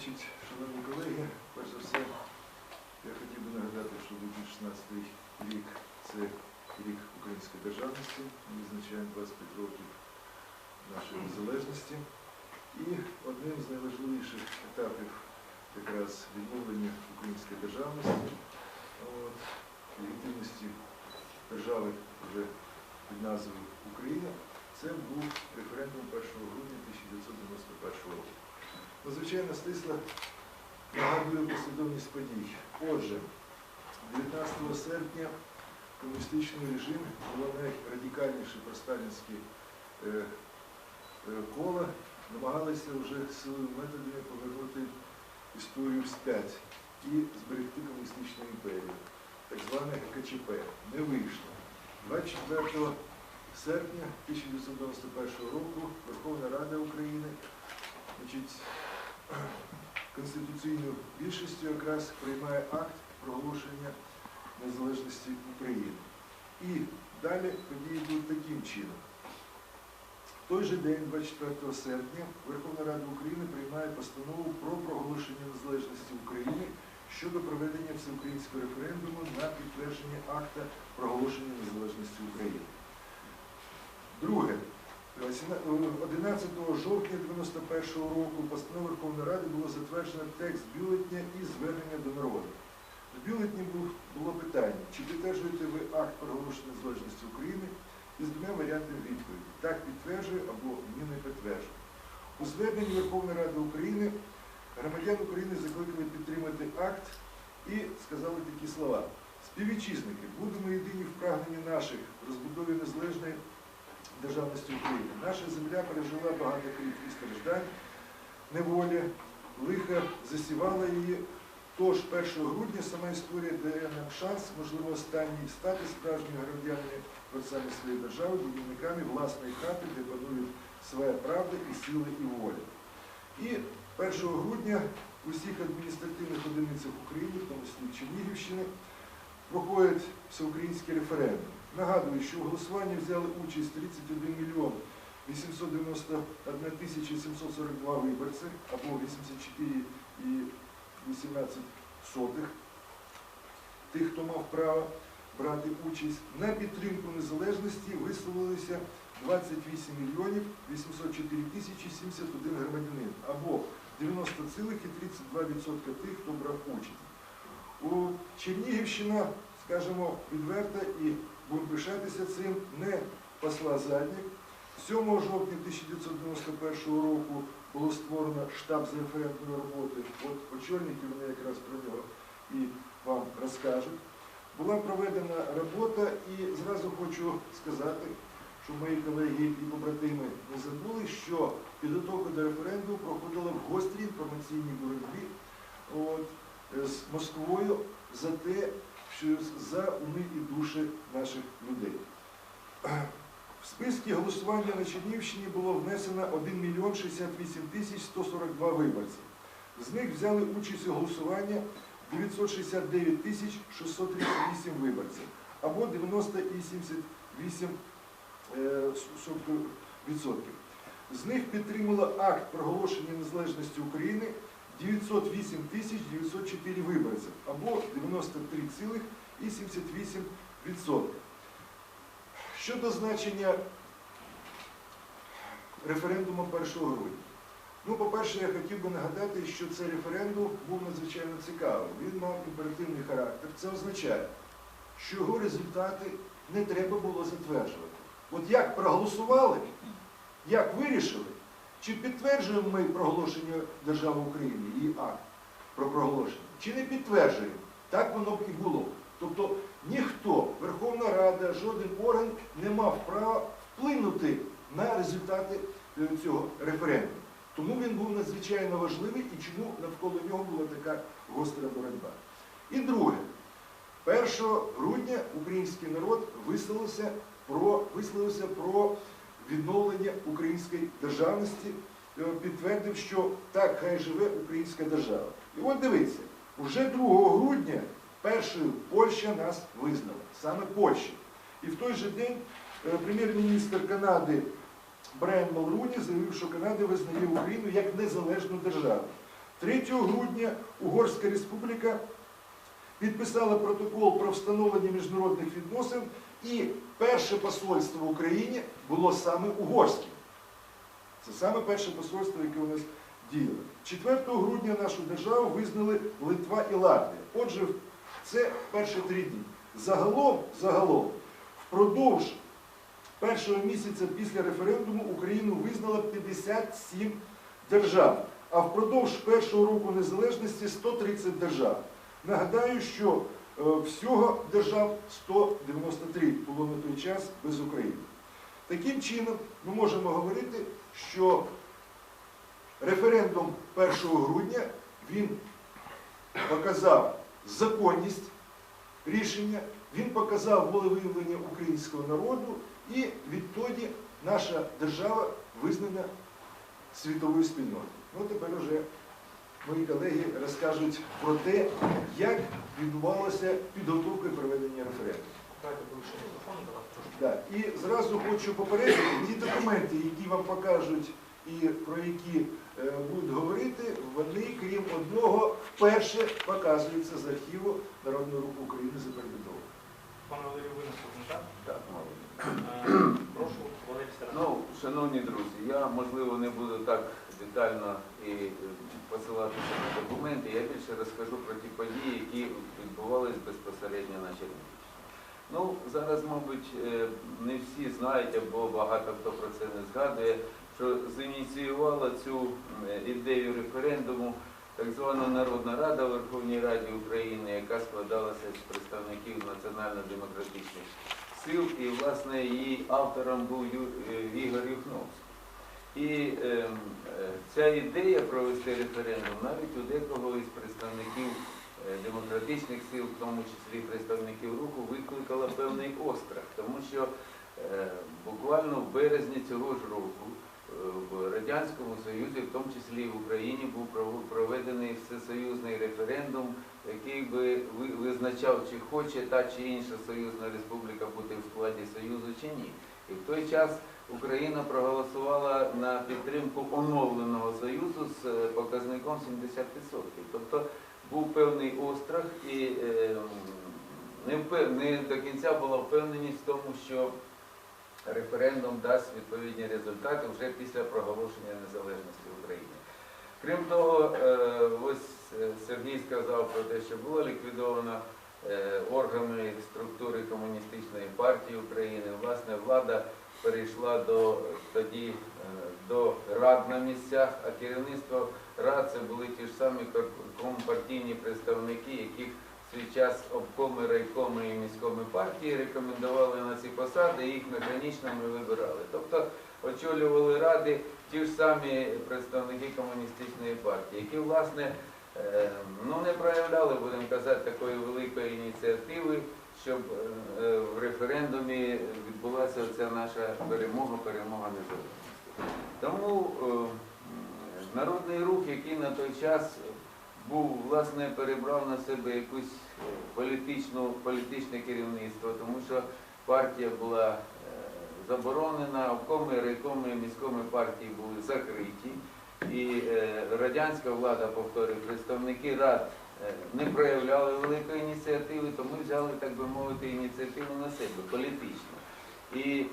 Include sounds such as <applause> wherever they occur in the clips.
Значить, шановні колеги, перш за все, я хотів би нагадати, що 2016 рік це рік української державності. Ми відзначаємо 25 років нашої незалежності. І одним з найважливіших етапів якраз відновлення української державності, легітимності держави вже під назвою Україна, це був референдум 1 грудня 1991 року. Надзвичайно стисла нагадує послідовність подій. Отже, 19 серпня комуністичний режим було найрадикальніше просталінське е, е, коло, намагалися вже силовими методами повернути історію вспять і зберегти комуністичну імперію, так зване КЧП. Не вийшло. 24 серпня 1991 року Верховна Рада України значить, конституційною більшістю якраз приймає акт проголошення незалежності України. І далі події будуть таким чином. В той же день, 24 серпня, Верховна Рада України приймає постанову про проголошення незалежності України щодо проведення всеукраїнського референдуму на підтвердження акта проголошення незалежності України. Друге. 11 жовтня 91 року постановою Верховної Ради було затверджено текст бюлетня і звернення до народу. В бюлетні було питання, чи підтверджуєте ви акт проголошення незалежності України із двома варіантами відповіді. Так підтверджую або ні не підтверджую. У зверненні Верховної Ради України громадян України закликали підтримати акт і сказали такі слова. Співвітчизники, будемо єдині в прагненні наших розбудові незалежної державності України. Наша земля пережила багато крів і страждань, неволі, лиха засівала її. Тож 1 грудня сама історія дає нам шанс, можливо, останній стати справжніми громадянами творцями своєї держави, будівниками власної хати, де панують своя правда і сили і воля. І 1 грудня в усіх адміністративних одиницях України, в тому числі Чернігівщини, проходить всеукраїнський референдум. Нагадую, що у голосуванні взяли участь 31 мільйон 891 тисяча 742 виборці, або 84,18 сотих тих, хто мав право брати участь. На підтримку незалежності висловилися 28 мільйонів 804 тисячі 71 громадянин, або 90,32% тих, хто брав участь. У Чернігівщина, скажімо, відверто і будемо пишатися цим, не посла задніх. 7 жовтня 1991 року було створено штаб з референдумної роботи. От очільники вони якраз про нього і вам розкажуть. Була проведена робота і зразу хочу сказати, що мої колеги і побратими не забули, що підготовка до референдуму проходила в гострій інформаційній боротьбі от, з Москвою за те, за уми і душі наших людей. В списки голосування на Чернівщині було внесено 1 мільйон 68 тисяч 142 виборців. З них взяли участь у голосуванні 969 тисяч 638 виборців, або 90,78%. е. З них підтримало акт проголошення незалежності України 908 тисяч 904 виборців, або 93,78%. Щодо значення референдуму 1 грудня. Ну, по-перше, я хотів би нагадати, що цей референдум був надзвичайно цікавий. Він мав імперативний характер. Це означає, що його результати не треба було затверджувати. От як проголосували, як вирішили, чи підтверджуємо ми проголошення держави України, її акт про проголошення, чи не підтверджуємо. Так воно б і було. Тобто ніхто, Верховна Рада, жоден орган не мав права вплинути на результати е, цього референдуму. Тому він був надзвичайно важливий і чому навколо нього була така гостра боротьба. І друге, 1 грудня український народ висловився про, висловився про відновлення української державності, е, підтвердив, що так хай живе українська держава. І от дивіться, уже 2 грудня першою Польща нас визнала, саме Польща. І в той же день е, прем'єр-міністр Канади Брайан Малруні заявив, що Канада визнає Україну як незалежну державу. 3 грудня Угорська Республіка підписала протокол про встановлення міжнародних відносин, і перше посольство в Україні було саме угорським. Це саме перше посольство, яке у нас діяло. 4 грудня нашу державу визнали Литва і Латвія. Отже, це перші три дні. Загалом, загалом, впродовж першого місяця після референдуму Україну визнало 57 держав, а впродовж першого року незалежності 130 держав. Нагадаю, що всього держав 193 було на той час без України. Таким чином, ми можемо говорити, що референдум 1 грудня він показав законність рішення, він показав волевиявлення українського народу, і відтоді наша держава визнана світовою спільнотою. Ну, тепер уже мої колеги розкажуть про те, як відбувалася підготовка і проведення референдуму. Так, і зразу хочу попередити, ті документи, які вам покажуть і про які е, будуть говорити, вони, крім одного, вперше показуються з архіву Народного руху України за перебудову. Пане Валерію, ви наступний, так? Так, мабуть. Е, Прошу, Валерій. Ну, шановні друзі, я можливо не буду так детально і е, посилатися на документи. Я більше розкажу про ті події, які відбувались безпосередньо на Чернігівщині. Ну, зараз, мабуть, е, не всі знають, або багато хто про це не згадує, що зініціювала цю ідею референдуму так звана Народна Рада Верховній Раді України, яка складалася з представників національно-демократичних сил, і, власне, її автором був е, Ігор Юхновський. І ем, е, ця ідея провести референдум навіть у декого із представників е, демократичних сил, в тому числі представників руху, викликала певний острах, тому що е, буквально в березні цього ж року е, в Радянському Союзі, в тому числі і в Україні, був проведений всесоюзний референдум, який би визначав, чи хоче та чи інша союзна республіка бути в складі Союзу чи ні. І в той час Україна проголосувала на підтримку оновленого союзу з е, показником 70%. Тобто був певний острах і е, не, впев- не до кінця була впевненість в тому, що референдум дасть відповідні результати вже після проголошення незалежності України. Крім того, е, ось е, Сергій сказав про те, що було ліквідовано органи структури Комуністичної партії України. Власне, влада перейшла до тоді е, до рад на місцях, а керівництво рад це були ті ж самі компартійні представники, яких свій час обкоми, райкоми і міськоми партії рекомендували на ці посади, їх механічно ми вибирали. Тобто очолювали ради ті ж самі представники комуністичної партії, які власне е, ну, не проявляли, будемо казати, такої великої ініціативи, щоб е, в референдумі відбулася ця наша перемога, перемога незалежності. Тому е, народний рух, який на той час був, власне, перебрав на себе якусь е, політичну, політичне керівництво, тому що партія була е, заборонена, обкоми, райкоми, міськоми партії були закриті. І е, радянська влада, повторюю, представники рад е, не проявляли великої ініціативи, тому взяли, так би мовити, ініціативу на себе політично. І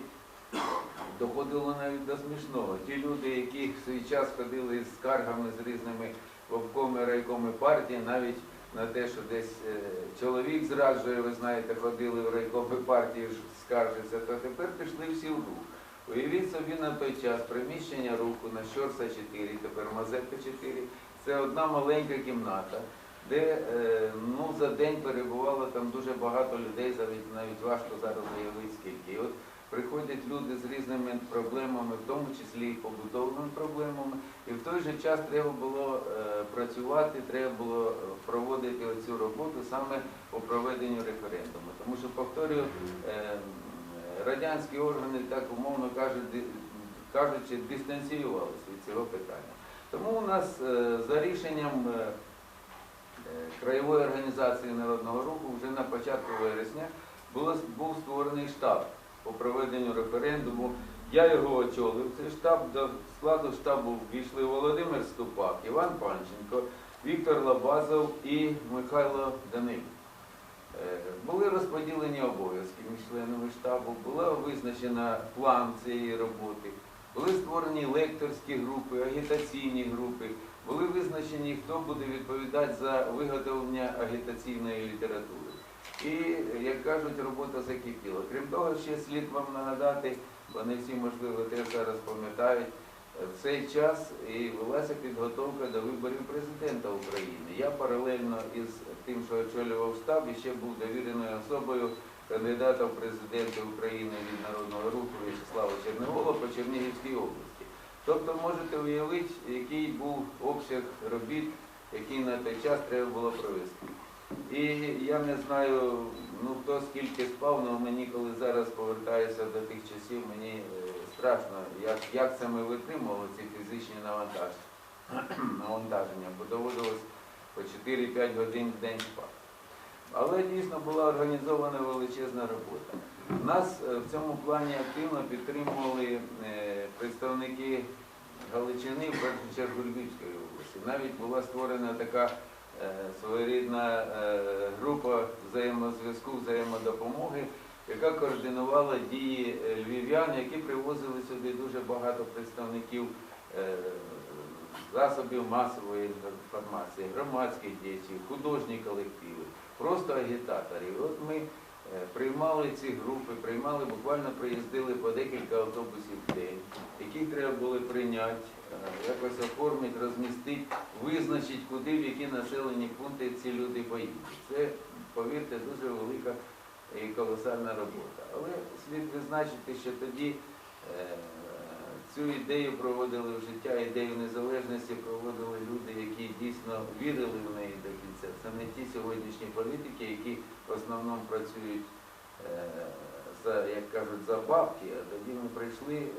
доходило навіть до смішного. Ті люди, які в свій час ходили з скаргами з різними обкоми, райкоми партії, навіть на те, що десь е, чоловік зраджує, ви знаєте, ходили в райкоми партії, скаржиться, то тепер пішли всі в рух. Уявіть собі на той час приміщення руху на Щорса 4, тепер Мазепа 4, це одна маленька кімната, де е, ну, за день перебувало там дуже багато людей, навіть, важко зараз уявити скільки. І от приходять люди з різними проблемами, в тому числі і побутовими проблемами, і в той же час треба було е, працювати, треба було е, проводити оцю роботу саме по проведенню референдуму. Тому що, повторюю, радянські органи, так умовно кажуть, кажучи, дистанціювалися від цього питання. Тому у нас за рішенням краєвої організації народного руху вже на початку вересня було, був створений штаб по проведенню референдуму. Я його очолив. Цей штаб до складу штабу війшли Володимир Ступак, Іван Панченко, Віктор Лабазов і Михайло Даниль. Е, Були розподілені обов'язки між членами штабу, була визначена план цієї роботи, були створені лекторські групи, агітаційні групи, були визначені, хто буде відповідати за виготовлення агітаційної літератури. І, як кажуть, робота закипіла. Крім того, ще слід вам нагадати, бо не всі, можливо, теж зараз пам'ятають, в цей час і велася підготовка до виборів президента України. Я паралельно із тим, що очолював штаб, і ще був довіреною особою кандидата в президенти України від Народного руху В'ячеслава Черновола по Чернігівській області. Тобто можете уявити, який був обсяг робіт, який на той час треба було провести. І я не знаю, ну хто скільки спав, але мені, коли зараз повертаюся до тих часів, мені е, страшно, як, як це ми витримували ці фізичні <clears throat> навантаження, бо доводилось по 4-5 годин в день спати. Але дійсно була організована величезна робота. Нас е, в цьому плані активно підтримували е, представники Галичини, в першу чергу Львівської області. Навіть була створена така е, своєрідна група взаємозв'язку, взаємодопомоги, яка координувала дії львів'ян, які привозили сюди дуже багато представників засобів масової інформації, громадських діячів, художні колективи, просто агітаторів. От ми приймали ці групи, приймали, буквально приїздили по декілька автобусів в день, які треба було прийняти, е, якось оформити, розмістити, визначити, куди, в які населені пункти ці люди поїдуть. Це, повірте, дуже велика і колосальна робота. Але слід відзначити, що тоді е, цю ідею проводили в життя, ідею незалежності проводили люди, які дійсно вірили в неї до кінця. Це не ті сьогоднішні політики, які в основному працюють е, за, як кажуть, за бабки, а тоді ми прийшли, е,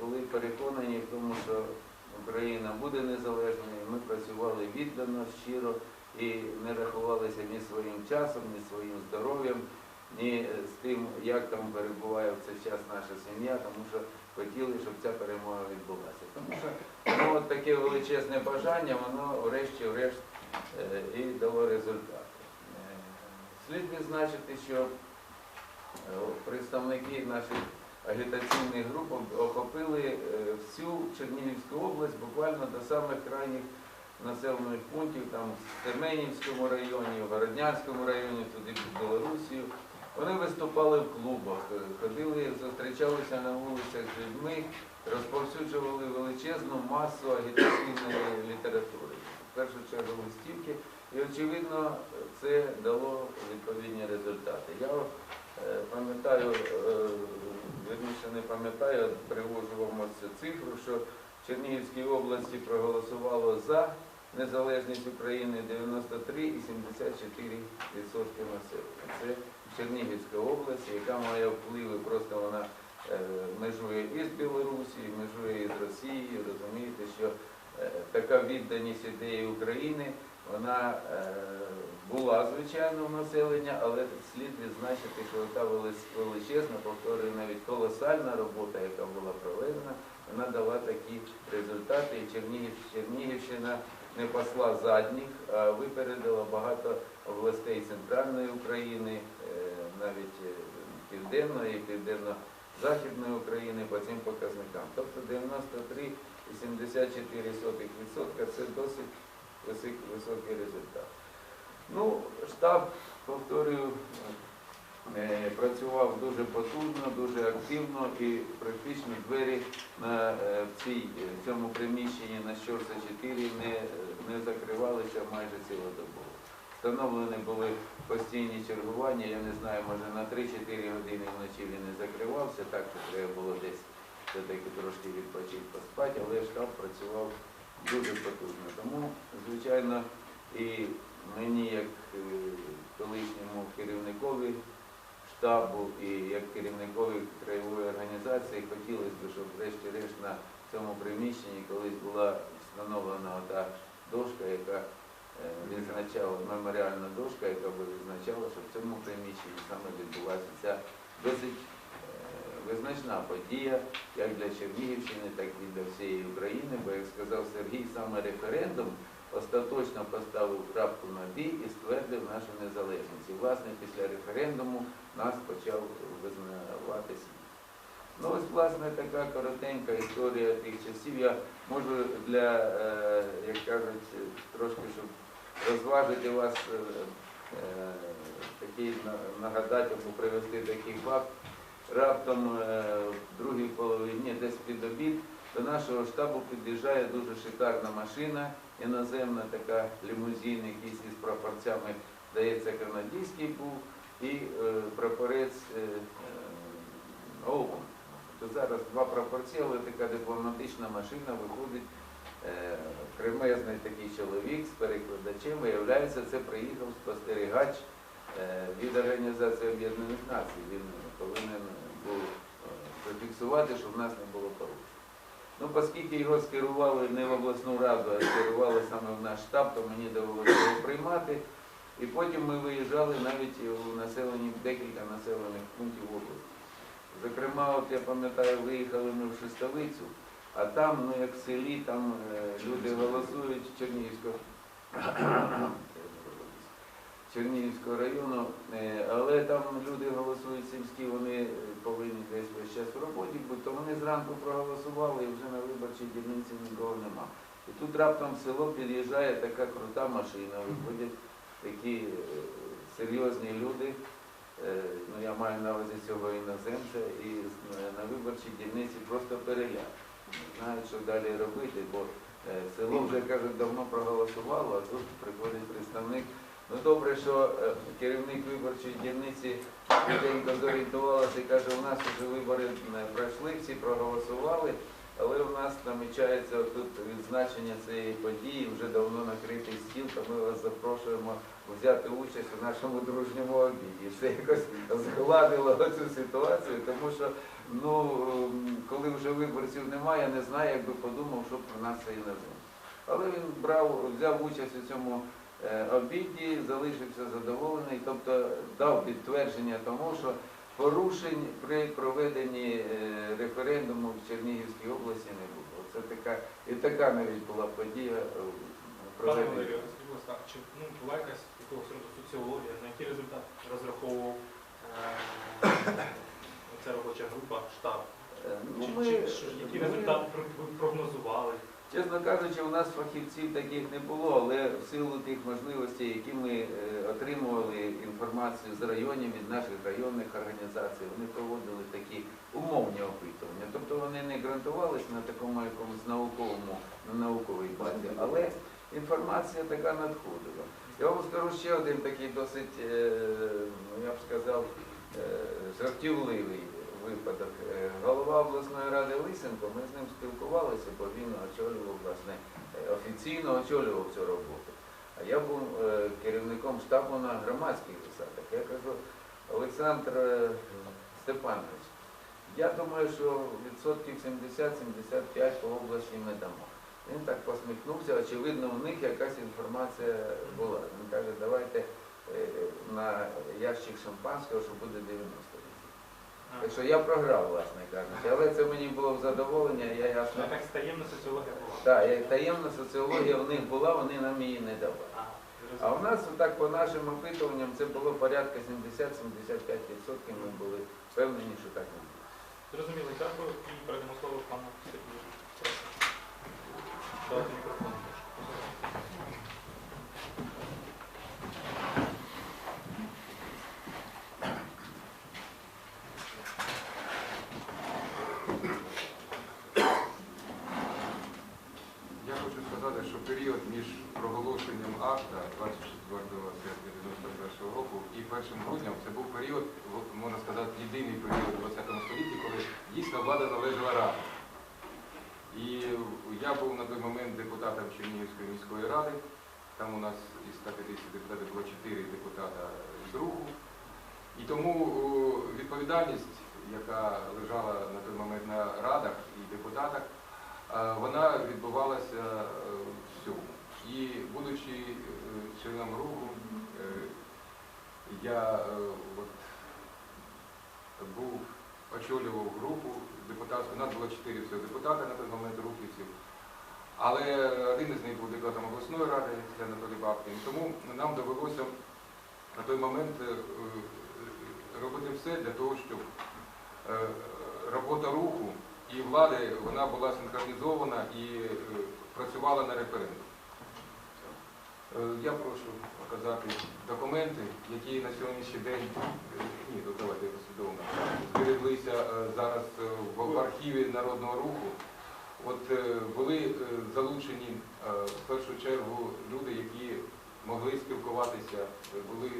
були переконані в тому, що Україна буде незалежною. Ми працювали віддано, щиро і не рахувалися ні своїм часом, ні своїм здоров'ям, ні з тим, як там перебуває в цей час наша сім'я, тому що хотіли, щоб ця перемога відбулася. Тому що ну, от таке величезне бажання, воно врешті-решт е, і дало результат. Слід відзначити, що е, представники наших агітаційних груп охопили е, всю Чернігівську область буквально до самих крайніх населених пунктів, там в Семенівському районі, в Городнянському районі, туди під Білорусію. Вони виступали в клубах, е, ходили, зустрічалися на вулицях з людьми, розповсюджували величезну масу агітаційної літератури, в першу чергу листівки. І, очевидно, це. Я е, пам'ятаю, е, вірніше не пам'ятаю, привожу вам ось цифру, що в Чернігівській області проголосувало за незалежність України 93,74% населення. Це Чернігівська область, яка має впливи, просто вона е, межує і з Білорусі, межує і з Росією. Розумієте, що така відданість ідеї України, вона була звичайно в населення, але слід відзначити, що та величезна, повторюю, навіть колосальна робота, яка була проведена, вона дала такі результати. І Чернігів, Чернігівщина не пасла задніх, а випередила багато областей центральної України, е, навіть е, південної і південно-західної України по цим показникам. Тобто 93,74% це досить високий результат. Ну, штаб, повторюю, е, працював дуже потужно, дуже активно і практично двері на е, в цій, е, цьому приміщенні на Щорса 4 не, не закривалися майже цілодобово. Встановлені були постійні чергування, я не знаю, може на 3-4 години вночі він не закривався, так що треба було десь все-таки трошки відпочити, поспати, але штаб працював дуже потужно. Тому, звичайно, і мені, як е, колишньому керівникові штабу і як керівникові краєвої організації хотілося б, щоб врешті-решт на цьому приміщенні колись була встановлена та дошка, яка е, відзначала, меморіальна дошка, яка би відзначала, що в цьому приміщенні саме відбулася ця досить е, визначна подія як для Чернігівщини, так і для всієї України, бо, як сказав Сергій, саме референдум остаточно поставив крапку на бій і ствердив нашу незалежність. І, власне, після референдуму нас почав визнавати світ. Ну ось, власне, така коротенька історія тих часів. Я можу для, е, як кажуть, трошки, щоб розважити вас, е, е, такий нагадати або привести такий факт. Раптом в другій половині, десь під обід, до нашого штабу під'їжджає дуже шикарна машина, іноземна така лімузин, якийсь із прапорцями, здається, канадійський був, і е, прапорець е, е, То зараз два прапорці, але така дипломатична машина виходить. Кремезний такий чоловік з перекладачем, виявляється, це приїхав спостерігач від Організації Об'єднаних Націй. Він повинен був зафіксувати, щоб в нас не було порушень. Ну, оскільки його скерували не в обласну раду, а скерували саме в наш штаб, то мені довелося його приймати. І потім ми виїжджали навіть у населені, декілька населених пунктів області. Зокрема, от я пам'ятаю, виїхали ми в Шестовицю, а там, ну як в селі, там е, люди голосують Чернігівського, Чернігівського району, е, але там люди голосують сільські, вони е, повинні десь весь час в роботі бути, то вони зранку проголосували і вже на виборчій дільниці нікого нема. І тут раптом в село під'їжджає така крута машина, виходять такі е, серйозні люди. Ну я маю на увазі цього іноземця, і на виборчій дільниці просто переляк. Не знають, що далі робити, бо село вже кажуть, давно проголосувало, а тут приходить представник. Ну добре, що е, керівник виборчої дільниці швиденько зорієнтувалася і каже, у нас вже вибори не пройшли, всі проголосували, але у нас намічається тут відзначення цієї події, вже давно накритий стіл, то ми вас запрошуємо взяти участь у нашому дружньому обіді. Це якось згладило цю ситуацію, тому що ну, коли вже виборців немає, я не знаю, як би подумав, що про нас це і іноземці. Але він брав, взяв участь у цьому обіді, залишився задоволений, тобто дав підтвердження тому, що порушень при проведенні е, референдуму в Чернігівській області не було. Це така і така навіть була подія е, Пане проведення. Чи ну, була якась якогось роду соціологія, на який результат розраховував е, <coughs> ця робоча група, штаб? Е, ну, Чи, ми- чи, що- які ми- результати прогнозували? Чесно кажучи, у нас фахівців таких не було, але в силу тих можливостей, які ми е, отримували інформацію з районів від наших районних організацій, вони проводили такі умовні опитування. Тобто вони не ґрунтувалися на такому якомусь науковому, на науковій базі, але інформація така надходила. Я вам скажу ще один такий досить, е, ну, я б сказав, е, жартівливий випадок. Е, Голова обласної ради Лисенко, ми з ним спілкувалися, бо він очолював, власне, е, офіційно очолював цю роботу. А я був е, керівником штабу на громадських засадах. Я кажу, Олександр Степанович, я думаю, що відсотків 70-75 по області ми дамо. Він так посміхнувся, очевидно, у них якась інформація була. Він каже, давайте на ящик шампанського, що буде 90 А, Так що я програв, власне кажучи, але це мені було в задоволення, я ясно. ну, так таємна соціологія була. Так, як таємна соціологія в них була, вони нам її не давали. А, А у нас так по нашим опитуванням це було порядка 70-75%, ми були впевнені, що так не буде. Зрозуміло, дякую. І передамо слово пану Сергію. Прошу. Давайте мікрофон. прошу. Я хочу сказати, що період між проголошенням акта 24 серпня 91 року і 1 грудням це був період, от, можна сказати, єдиний період у 20 столітті, коли дійсно влада належала раді. І я був на той момент депутатом Чернігівської міської ради. Там у нас із 150 депутатів було 4 депутата з руху. І тому відповідальність, яка лежала на той момент на радах і депутатах, Е, вона відбувалася е, всьому. І будучи е, членом руху, е, я е, от, був очолював групу депутатську. У нас було чотири всього депутата на той момент рухівців. Але один із них був депутатом обласної ради, це Анатолій Бабкін. Тому нам довелося на той момент е, е, робити все для того, щоб е, робота руху і влади вона була синхронізована і е, працювала на референдум. Е, Я прошу показати документи, які на сьогоднішній день ні, то давайте послідовно збереглися зараз в архіві Народного руху. От були залучені в першу чергу люди, які могли спілкуватися, були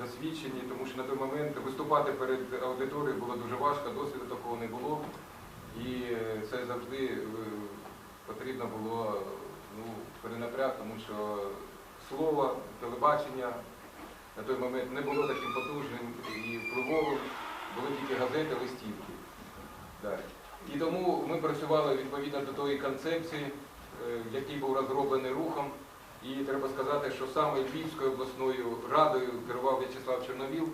досвідчені, тому що на той момент виступати перед аудиторією було дуже важко, досвіду такого не було. І е, це завжди е, потрібно було ну, перенапряг, тому що слово, телебачення на той момент не було таким потужним і впливовим, були тільки газети, листівки. Далі. І тому ми працювали відповідно до тої концепції, е, який був розроблений рухом. І треба сказати, що саме Львівською обласною радою керував В'ячеслав Чорновіл,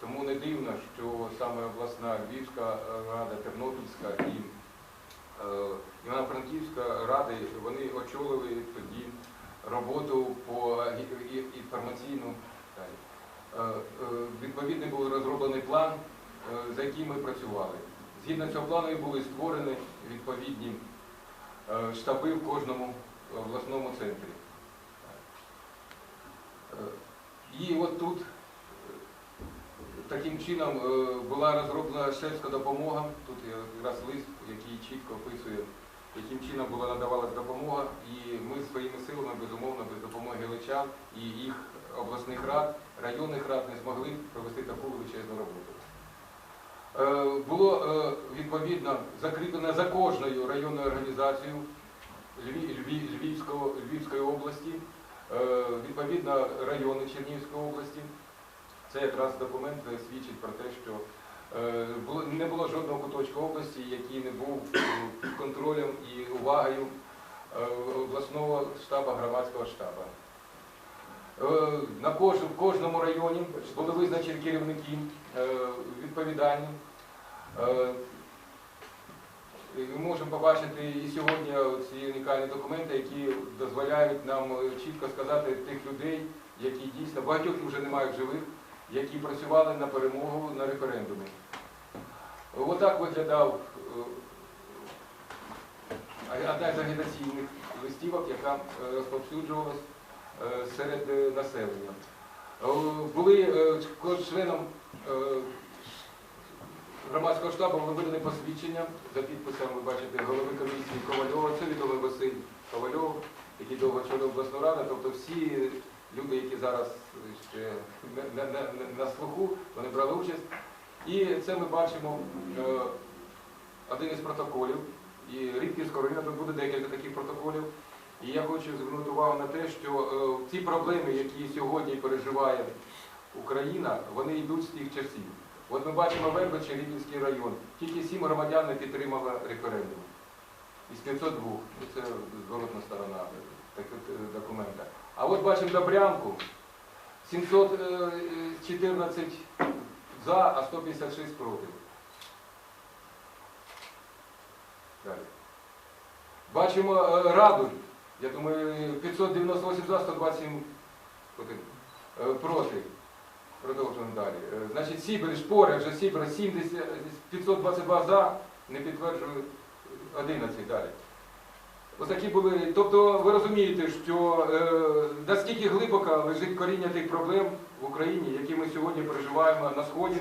тому не дивно, що саме обласна Львівська рада, Тернопільська і е, Івано-Франківська ради, вони очолили тоді роботу по інформаційну. Е, е, Відповідний був розроблений план, е, за яким ми працювали. Згідно цього плану були створені відповідні е, штаби в кожному обласному центрі. Е, І от тут е, таким чином е, була розроблена шефська допомога. Тут якраз лист, який чітко описує, яким чином була надавалась допомога. І ми своїми силами, безумовно, без допомоги личан і їх обласних рад, районних рад не змогли провести таку величезну роботу. Е, Було відповідно закріплено за кожною районною організацією Львівської області, відповідно райони Чернігівської області. Це якраз документ е, свідчить про те, що е, не було жодного куточка області, який не був е, під контролем і увагою е, обласного штабу, громадського штабу. Е, На кож, в кожному районі були визначені керівники е, відповідальні. Е, Ми можемо побачити і сьогодні ці унікальні документи, які дозволяють нам е, чітко сказати тих людей, які дійсно багатьох вже немає в живих, які працювали на перемогу на референдумі. Отак виглядав е, одна з агітаційних листівок, яка розповсюджувалась серед населення. Були членом громадського штабу були видані посвідчення за підписом, ви бачите, голови комісії Ковальова, це відомий Василь Ковальов, який довго очолював обласну раду, тобто всі люди, які зараз ще на, на, на, на слуху, вони брали участь. І це ми бачимо е, один із протоколів, і рідкі скоровіна, тут буде декілька таких протоколів. І я хочу звернути увагу на те, що е, ці проблеми, які сьогодні переживає Україна, вони йдуть з тих часів. От ми бачимо Вербичі, Рівненський район. Тільки сім громадян не підтримало референдум. Із 502. Ну, Це зворотна сторона таких е, документа. А от бачимо Добрянку. 714 за, а 156 проти. Далі. Бачимо е, Радуль. Я думаю, 598 за, 127 проти. Продовжуємо далі. Е, Значить, Сібір, Шпори, вже Сібір 70, 522 за, не підтверджую 11 далі. Ось такі були. Тобто ви розумієте, що е, наскільки глибоко лежить коріння тих проблем в Україні, які ми сьогодні переживаємо на Сході.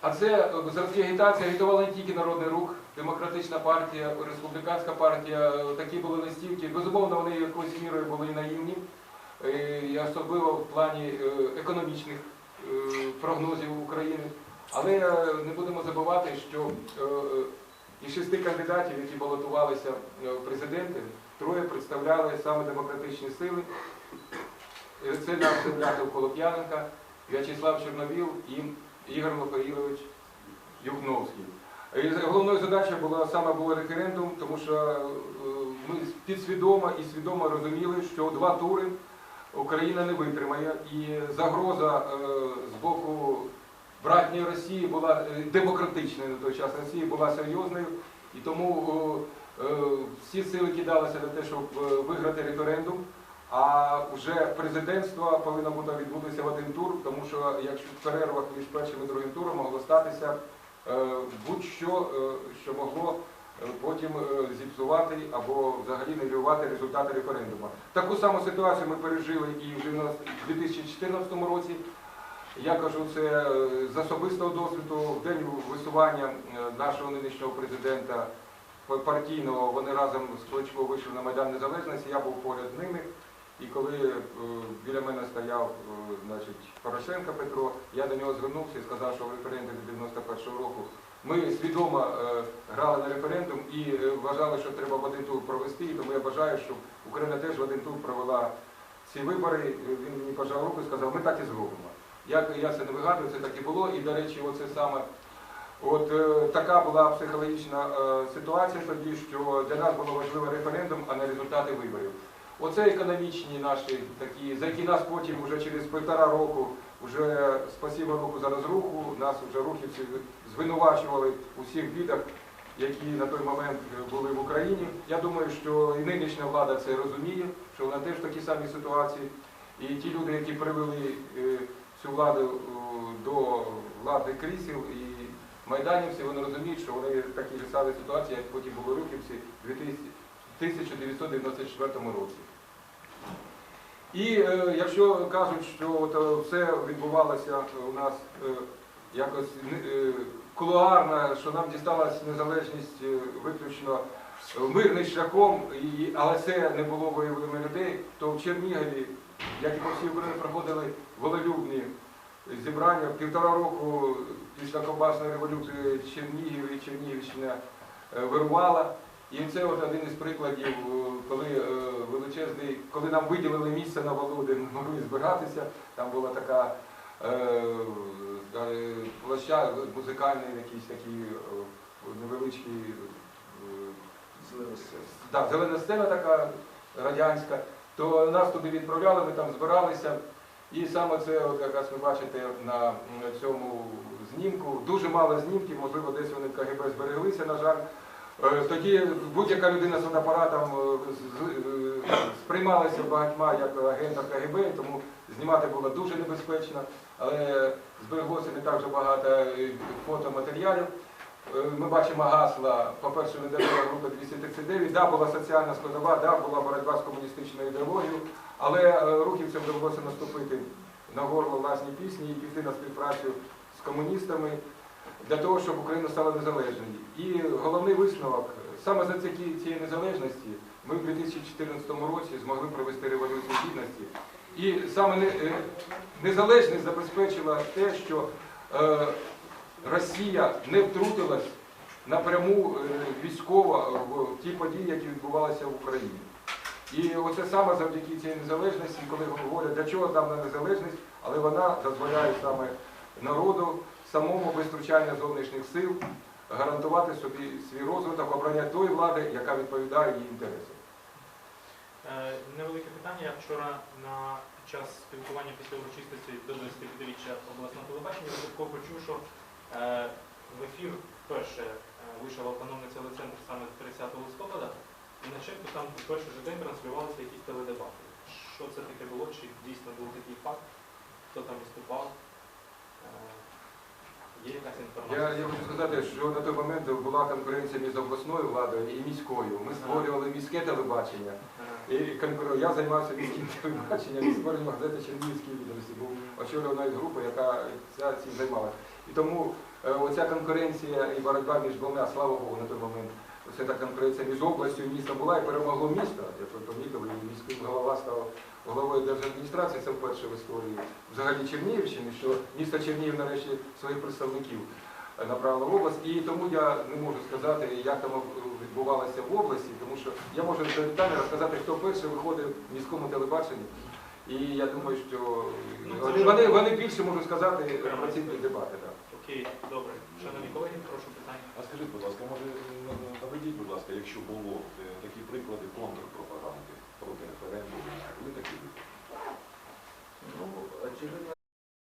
А це завдяки агітації агітувала не тільки Народний рух, Демократична партія, Республіканська партія, такі були листівки. Безумовно, вони якоюсь мірою були наївні, і особливо в плані е, економічних е, прогнозів України. Але е, не будемо забувати, що е, е, із шести кандидатів, які балотувалися е, в президенти, троє представляли саме демократичні сили. Е, Це наш землятов Колоп'яненка, В'ячеслав Чорновіл і Ігор Михайлович Юхновський. Головною задачею була саме був референдум, тому що е, ми підсвідомо і свідомо розуміли, що два тури Україна не витримає, і загроза е, з боку братньої Росії була е, демократичною на той час. Росія була серйозною, і тому е, всі сили кидалися на те, щоб виграти референдум. А вже президентство повинно буде відбутися в один тур, тому що якщо в перервах між першим і другим туром могло статися будь-що, що могло потім е, зіпсувати або взагалі нівелювати результати референдуму. Таку саму ситуацію ми пережили і в 2014 році. Я кажу це е, з особистого досвіду. В день висування е, нашого нинішнього президента партійного вони разом з Кличко вийшли на Майдан Незалежності, я був поряд з ними. І коли біля мене стояв значить, Порошенко Петро, я до нього звернувся і сказав, що в референдумі 91-го року ми свідомо е, грали на референдум і е, вважали, що треба в один тур провести. І тому я бажаю, щоб Україна теж в один тур провела ці вибори. Він мені пожав руку і сказав, ми так і зробимо. Як я це не вигадую, це так і було. І, до речі, оце саме От е, така була психологічна ситуація тоді, що для нас було важливо референдум, а не результати виборів. Оце економічні наші такі, за які нас потім вже через півтора року, вже спасіба руку за розруху, нас вже рухівці звинувачували у всіх бідах, які на той момент були в Україні. Я думаю, що і нинішня влада це розуміє, що вона теж в такій самій ситуації. І ті люди, які привели е, цю владу е, до влади крісел і майданівці, вони розуміють, що вони в такій самій ситуації, як потім були рухівці в 1994 році. І е, якщо кажуть, що е, все відбувалося у нас е, якось кулуарно, що нам дісталась незалежність виключно мирним шляхом, але це не було виявлено людей, то в Чернігові, як і по всій Україні, проходили волелюбні зібрання. Півтора року після Ковбасної революції Чернігів і Чернігівщина вирувала. І це от один із прикладів, е, коли е, величезний, коли нам виділили місце на Володі, ми могли збиратися. Там була така е, площа, музикальний якийсь такий невеличкий Зелена сцена. так, зелена сцена така радянська, то нас туди відправляли, ми там збиралися. І саме це, от якраз ви бачите на цьому знімку, дуже мало знімків, можливо, десь вони в КГБ збереглися, на жаль. Е, Тоді будь-яка людина з фотоапаратом е, е, сприймалася багатьма як агента КГБ, тому знімати було дуже небезпечно, але збереглося не так багато фотоматеріалів. Ми бачимо гасла, по-перше, недавно група 239, да, була соціальна складова, да, була боротьба з комуністичною ідеологією, але рухівцям довелося наступити. На горло власні пісні і піти на співпрацю з комуністами для того, щоб Україна стала незалежною. І головний висновок, саме за ці- цієї незалежності ми в 2014 році змогли провести революцію гідності. І саме е, незалежність забезпечила те, що е, Росія не втрутилась напряму е, військово в ті події, які відбувалися в Україні. І оце саме завдяки цій незалежності, коли говорять, для чого там незалежність, але вона дозволяє саме народу самому без втручання зовнішніх сил гарантувати собі свій розвиток, обрання тої влади, яка відповідає її інтересам. Е, Невелике питання. Я вчора на під час спілкування після урочистості до 25-річчя обласного телебачення випадково почув, що е, в ефір вперше е, вийшов автономний телецентр саме 30 листопада, і на чеку там в перший же день транслювалися якісь теледебати. Що це таке було? Чи дійсно був такий факт? Хто там виступав? Є якась інформація? Я, я хочу сказати, що на той момент була конкуренція між обласною владою і міською. Ми створювали міське телебачення. І конкуру- я займався міським телебаченням і створенням газети Чернігівські відомості. Був очолював навіть групу, яка ця цим займалася. І тому е, оця конкуренція і боротьба між двома, слава Богу, на той момент. Це та конкуренція між областю і містом була і перемогло місто. Як ви помітили, і міський голова став головою держадміністрації, це вперше в історії взагалі Чернігівщини, що місто Чернігів нарешті своїх представників направило в область. І тому я не можу сказати, як там відбувалося в області, тому що я можу детально розказати, хто перший виходив в міському телебаченні. І я думаю, що Ну, е, вони, вони, вони більше можуть сказати про ці дебати. Так. Окей, добре. Шановні колеги, прошу питання. А скажіть, будь ласка, може ну, наведіть, будь ласка, якщо було е, такі приклади контрпропаганди проти референдуму, були такі? Ну, очевидно,